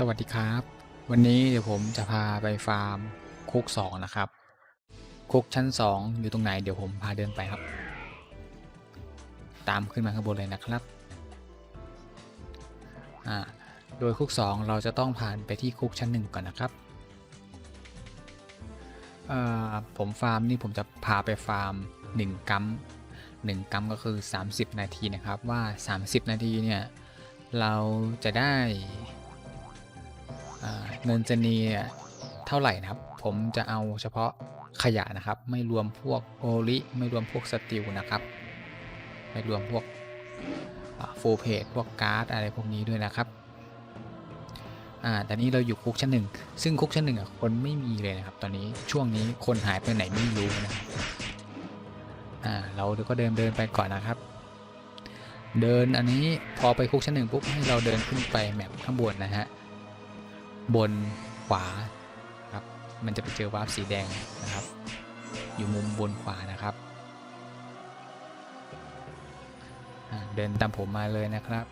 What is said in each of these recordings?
สวัสดีครับ วันนี้เดี๋ยวผมจะพาไปฟาร์มคุกสองนะครับคุกชั้นสองอยู่ตรงไหนเดี๋ยวผมพาเดินไปครับ ตามขึ้นมาข้างบนเลยนะครับอ่าโดยคุกสองเราจะต้องผ่านไปที่คุกชั้นหนึ่งก่อนนะครับเอ่อผมฟาร์มนี่ผมจะพาไปฟาร์ม 1 กัม1กัมก็คือ 30 นาทีนะครับว่า 30 นาทีเนี่ยเราจะได้ เงินเจนีเนี่ยเท่าไหร่นะครับ ผมจะเอาเฉพาะขยะนะครับ ไม่รวมพวกโอลิไม่รวมพวกสติลนะครับ ไม่รวมพวกโฟเพจพวกการ์ดอะไรพวกนี้ด้วยนะครับ่าแต่นี้เราอยู่คุกชั้นหนึ่งซึ่งคุกชั้นหนึ่งอะคนไม่มีเลยนะครับ ตอนนี้ช่วงนี้คนหายไปไหนไม่รู้นะครับอ่าเราก็เดินเดินไปก่อนนะครับ เดินอันนี้พอไปคุกชั้นหนึ่งปุ๊บให้เราเดินขึ้นไปแมปข้างบนนะฮะ บนขวาครับมันจะไปเจอวาร์ปสีแดงนะครับ อยู่มุมบนขวานะครับเดินตามผมมาเลยนะครับ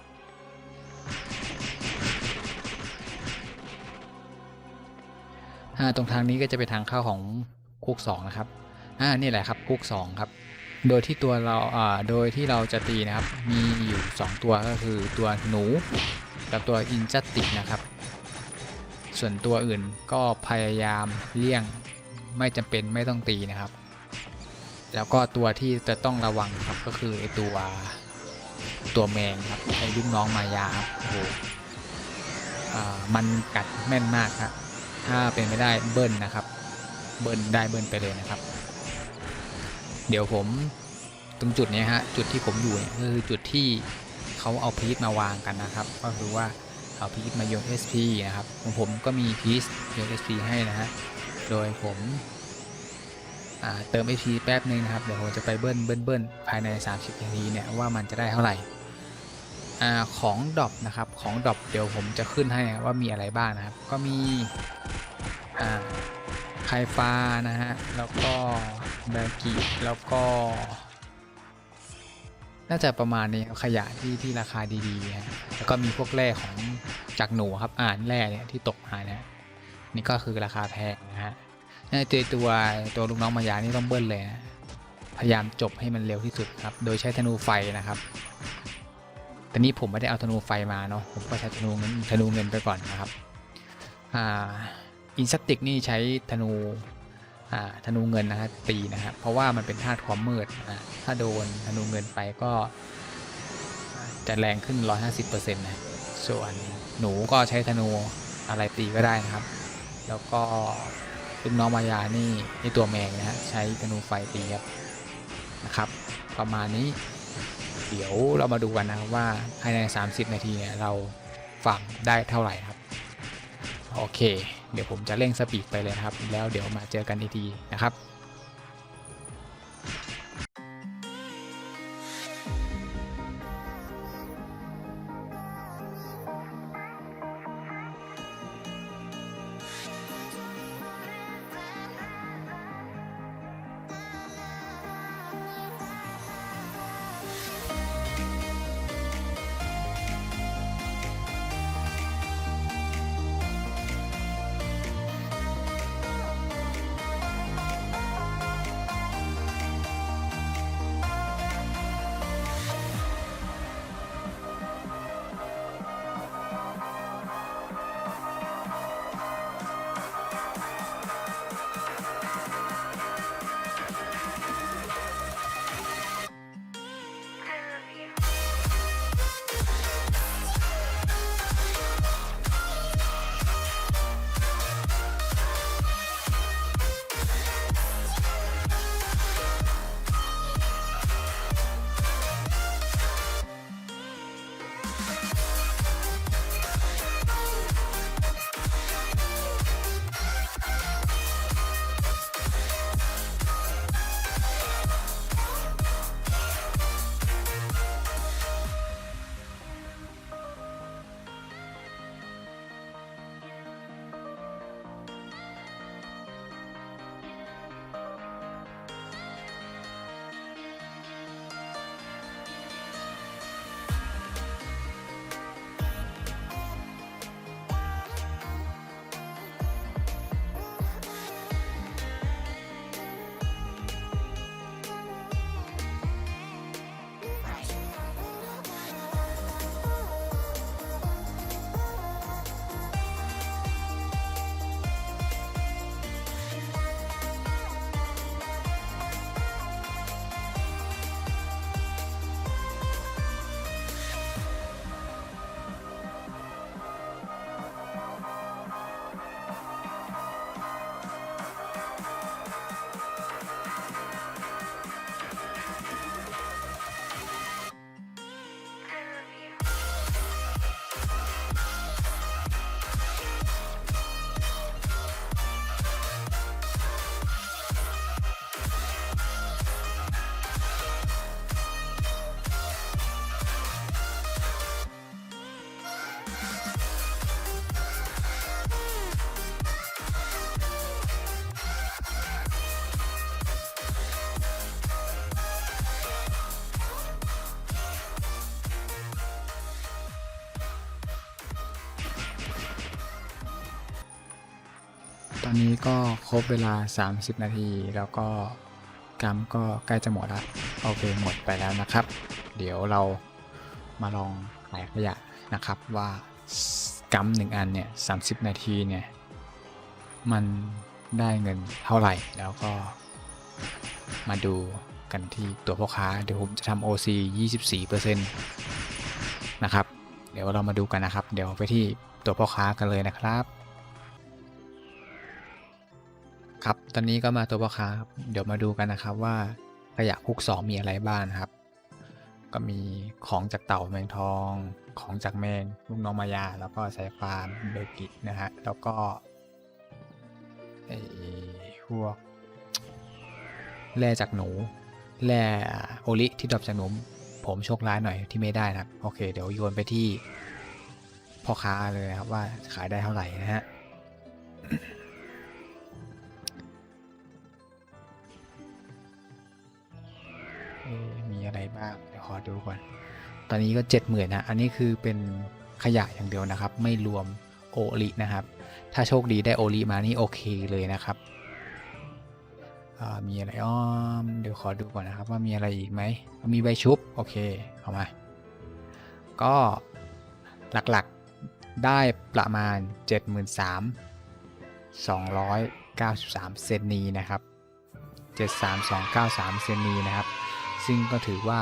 ตรงทางนี้ก็จะเป็นทางเข้าของคุกสองนะครับ อ่า นี่แหละครับคุกสองครับ โดยที่ตัวเราอ่าโดยที่เราจะตีนะครับ มีอยู่ 2 ตัวก็คือตัวหนู กับตัวอินจัตตินะครับ ส่วนตัวอื่นก็พยายามเลี่ยงไม่จำเป็นไม่ต้องตีนะครับ แล้วก็ตัวที่จะต้องระวังครับก็คือไอตัวตัวแมงครับไอลูกน้องมายาครับโอ้โหมันกัดแม่นมากครับถ้าเป็นไม่ได้เบิ้ลนะครับ เบิ้ลได้เบิ้ลไปเลยนะครับ เดี๋ยวผมตรงจุดนี้ฮะจุดที่ผมอยู่เนี่ยคือจุดที่เขาเอาพีชมาวางกันนะครับ ก็คือว่า เอาพีชมาโยน SP นะครับของผมก็มีพีชโยน SP ให้นะฮะโดยผมเติม SP แป๊บนึงนะครับเดี๋ยวผมจะไปเบิ้ลเบิ้ลเบิ้ลภายใน 30นาทีเนี่ยว่ามันจะได้เท่าไหร่อของดรอปนะครับของดรอปเดี๋ยวผมจะขึ้นให้ว่ามีอะไรบ้างนะครับ ก็มีอ่าไคฟ้านะฮะแล้วก็แบกิแล้วก็ น่าจะประมาณนี้ขยะที่ที่ราคาดีๆนะแล้วก็มีพวกแร่ของจากหนูครับอ่านแร่เนี่ยที่ตกมานะนี่ก็คือราคาแพงนะฮะในตัวตัวตัวลูกน้องมายานี่ต้องเบิ้ลเลยนะพยายามจบให้มันเร็วที่สุดครับ โดยใช้ธนูไฟนะครับแต่นี้ผมไม่ได้เอาธนูไฟมาเนาะผมก็ใช้ธนูเงินธนูเงินไปก่อนนะครับอ่าอินสติกนี่ใช้ธนู ธนูเงินนะฮะตีนะครับ เพราะว่ามันเป็นธาตุความมืดอ่าถ้าโดนธนูเงินไปก็ จะแรงขึ้น 150%นะส่วนหนูก็ใช้ธนูอะไรตีก็ได้นะครับ แล้วก็ลูกน้องมายานี่ไอตัวแมงนะฮะใช้ธนูไฟตีครับนะครับ ประมาณนี้ เดี๋ยวเรามาดูกันนะครับว่าภายใน 30 นาทีเนี่ยเราฝังได้เท่าไหร่ครับ โอเค เดี๋ยวผมจะเร่งสปีดไปเลยนะครับ แล้วเดี๋ยวมาเจอกันอีกทีนะครับ ตอนนี้ก็ครบเวลา 30 นาที แล้วก็กรรมก็ใกล้จะหมดแล้วโอเคหมดไปแล้วนะครับ เดี๋ยวเรามาลองขายขยะนะครับว่ากัมหนึ่งอันเนี่ย30นาทีเนี่ยมันได้เงินเท่าไหร่ แล้วก็มาดูกันที่ตัวพ่อค้า เดี๋ยวผมจะทำ OC 24%นะครับ เดี๋ยวเรามาดูกันนะครับ เดี๋ยวไปที่ตัวพ่อค้ากันเลยนะครับ ครับตอนนี้ก็มาตัวพ่อค้าเดี๋ยวมาดูกันนะครับว่าขยะคุกสองมีอะไรบ้างครับ ก็มีของจากเต่าแมงทอง ของจากแมงลูกน้องมายา แล้วก็สายฟาร์มเบกินะฮะแล้วก็ไอ้พวกแร่จากหนูแร่โอลิที่ดรอปจากหนูผมโชคร้ายหน่อยที่ไม่ได้นะครับ โอเค เดี๋ยวโยนไปที่พ่อค้าเลยครับว่าขายได้เท่าไหร่นะฮะ อะไรบ้างเดี๋ยวขอดูก่อน ตอนนี้ก็เจ็ดหมื่นนะ อันนี้คือเป็นขยะอย่างเดียวนะครับ ไม่รวมโอลินะครับ ถ้าโชคดีได้โอลิมานี่โอเคเลยนะครับมีอะไรอ้อม เดี๋ยวขอดูก่อนนะครับ ว่ามีอะไรอีกไหม มีใบชุบ โอเคเอามา ก็หลักๆได้ประมาณ 73,293 เซนนีนะครับ 73293 เซนนีนะครับ ซึ่งก็ถือว่า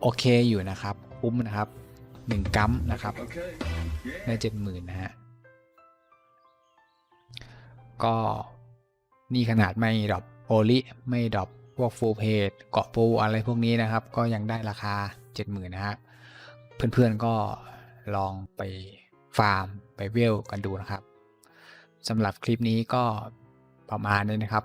โอเคอยู่นะครับคุ้มนะครับ1กัมนะครับได้เจ็ดหมื่นนะฮะก็นี่ขนาดไม่ดรอปโอลิไม่ดรอปพวกฟูเพจเกาะปูอะไรพวกนี้นะครับ ก็ยังได้ราคา 70,000นะฮะเพื่อนๆก็ลองไปฟาร์มไปเวลกันดูนะครับสำหรับคลิปนี้ก็ประมาณนี้นะครับ